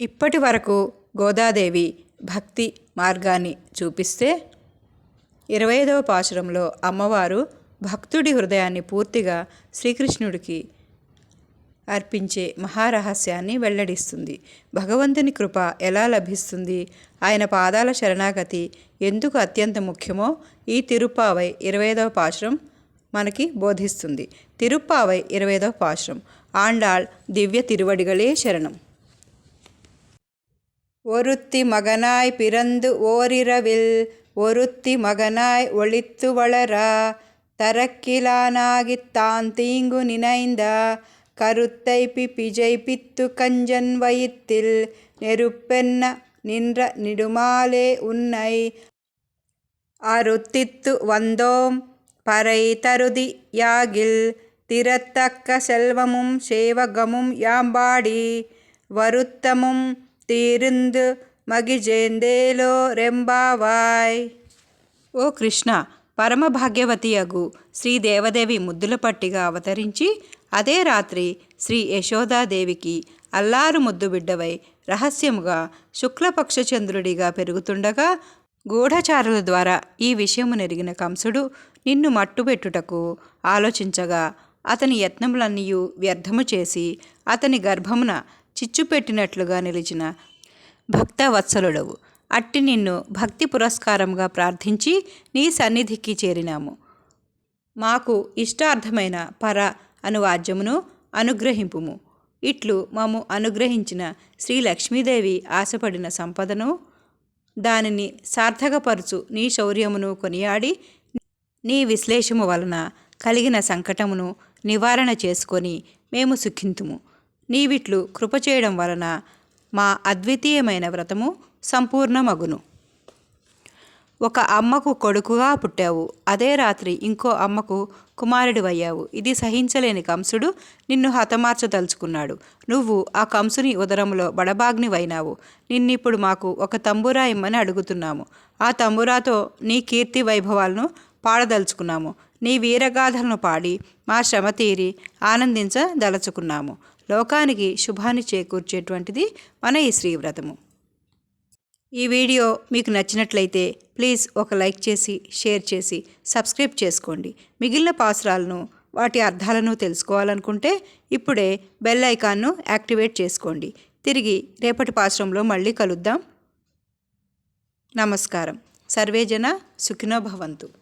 ఇప్పటి వరకు గోదాదేవి భక్తి మార్గాన్ని చూపిస్తే ఇరవై ఐదవ పాశురంలో అమ్మవారు భక్తుడి హృదయాన్ని పూర్తిగా శ్రీకృష్ణుడికి అర్పించే మహారహస్యాన్ని వెల్లడిస్తుంది. భగవంతుని కృప ఎలా లభిస్తుంది? ఆయన పాదాల శరణాగతి ఎందుకు అత్యంత ముఖ్యమో ఈ తిరుప్పావై ఇరవై ఐదవ పాశురం మనకి బోధిస్తుంది. తిరుప్పావై ఇరవైదవ పాశురం. ఆండాళ్ దివ్య తిరువడిగలే శరణం. ஒருத்தி மகனாய் பிறந்து ஓரிரவில் ஒருத்தி மகனாய் ஒளித்து வளரா தரக்கிலானாகித் தான் தீங்கு நினைந்த கருத்தை பிபிஜை பித்து கஞ்சன் வயித்தில் நெருப்பென்ன நின்ற நிடுமாலே உன்னை அருத்தித்து வந்தோம் பறை தருதி யாகில் திறத்தக்க செல்வமும் சேவகமும் யாம்பாடி வருத்தமும் తీరిందు మగిజేందేలో రెంబావాయ్. ఓ కృష్ణ పరమ భాగ్యవతి అగు శ్రీదేవదేవి ముద్దుల పట్టిగా అవతరించి అదే రాత్రి శ్రీ యశోదాదేవికి అల్లారు ముద్దు బిడ్డవై రహస్యముగా శుక్లపక్ష చంద్రుడిగా పెరుగుతుండగా గూఢచారుల ద్వారా ఈ విషయము నెరిగిన కంసుడు నిన్ను మట్టుబెట్టుటకు ఆలోచించగా అతని యత్నములన్నీ వ్యర్థము చేసి అతని గర్భమున చిచ్చు పెట్టినట్లుగా నిలిచిన భక్తవత్సలుడవు. అట్టి నిన్ను భక్తి పురస్కారంగా ప్రార్థించి నీ సన్నిధికి చేరినాము. మాకు ఇష్టార్థమైన పర అనువాద్యమును అనుగ్రహింపుము. ఇట్లు మమ్ము అనుగ్రహించిన శ్రీ లక్ష్మీదేవి ఆశపడిన సంపదను దానిని సార్థకపరుచు నీ శౌర్యమును కొనియాడి నీ విశ్లేషము వలన కలిగిన సంకటమును నివారణ చేసుకొని మేము సుఖింతుము. నీవిట్లు కృప చేయడం వలన మా అద్వితీయమైన వ్రతము సంపూర్ణమగును. ఒక అమ్మకు కొడుకుగా పుట్టావు అదే రాత్రి ఇంకో అమ్మకు కుమారుడివయ్యావు. ఇది సహించలేని కంసుడు నిన్ను హతమార్చదలుచుకున్నాడు. నువ్వు ఆ కంసుని ఉదరంలో బడబాగ్నివైనావు. నిన్నిప్పుడు మాకు ఒక తంబురా ఇమ్మని అడుగుతున్నాము. ఆ తంబురాతో నీ కీర్తి వైభవాలను పాడదలుచుకున్నాము. నీ వీరగాథలను పాడి మా శ్రమ తీరి ఆనందించదలుచుకున్నాము. లోకానికి శుభాన్ని చేకూర్చేటువంటిది మన ఈ శ్రీవ్రతము. ఈ వీడియో మీకు నచ్చినట్లయితే ప్లీజ్ ఒక లైక్ చేసి షేర్ చేసి సబ్స్క్రైబ్ చేసుకోండి. మిగిలిన పాసురాలను వాటి అర్థాలను తెలుసుకోవాలనుకుంటే ఇప్పుడే బెల్ ఐకాన్ను యాక్టివేట్ చేసుకోండి. తిరిగి రేపటి పాశ్రంలో మళ్ళీ కలుద్దాం. నమస్కారం. సర్వేజన సుఖినో భవంతు.